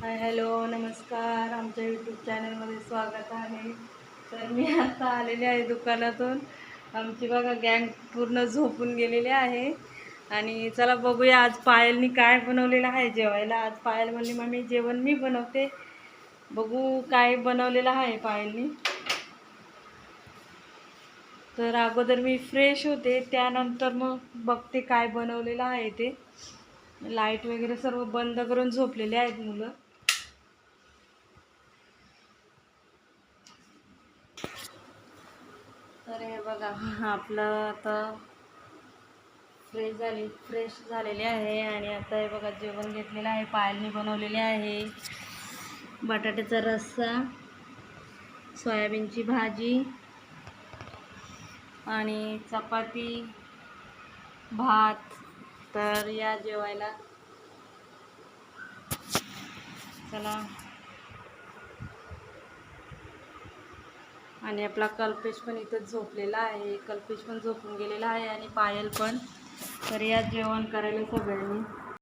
Hi hello नमस्कार. आमच्या YouTube चॅनलमध्ये स्वागत आहे. तर मी आता आलेले आहे दुकानातून. आमची बघा गँग पूर्ण झोपून गेलेली आहे. आणि चला बघूया आज पायलनी काय बनवलेलं आहे जेवायला. आज पायल म्हणली मम्मी जेवण मी बनवते. बघू काय बनवलेलं आहे पायलनी. तर अगोदर मी फ्रेश होते त्यानंतर मग बघते काय बनवलेलं आहे ते. लाइट वगैरे सर्व बंद करून झोपलेले आहेत मुलं. तर हे बघा आपलं आता फ्रेश झाली फ्रेश झालेली आहे आणि आता हे बघा जेवण घेतलेलं आहे पायलनी बनवलेले आहे. बटाट्याचा रस्सा सोयाबीनची भाजी आणि चपाती भात. तर या जेवायला. चला. आणि आपला कल्पेश पण इथं झोपलेला आहे. कल्पेश पण झोपून गेलेला आहे आणि पायल पण. तर या जेवण करायला सगळ्यांनी.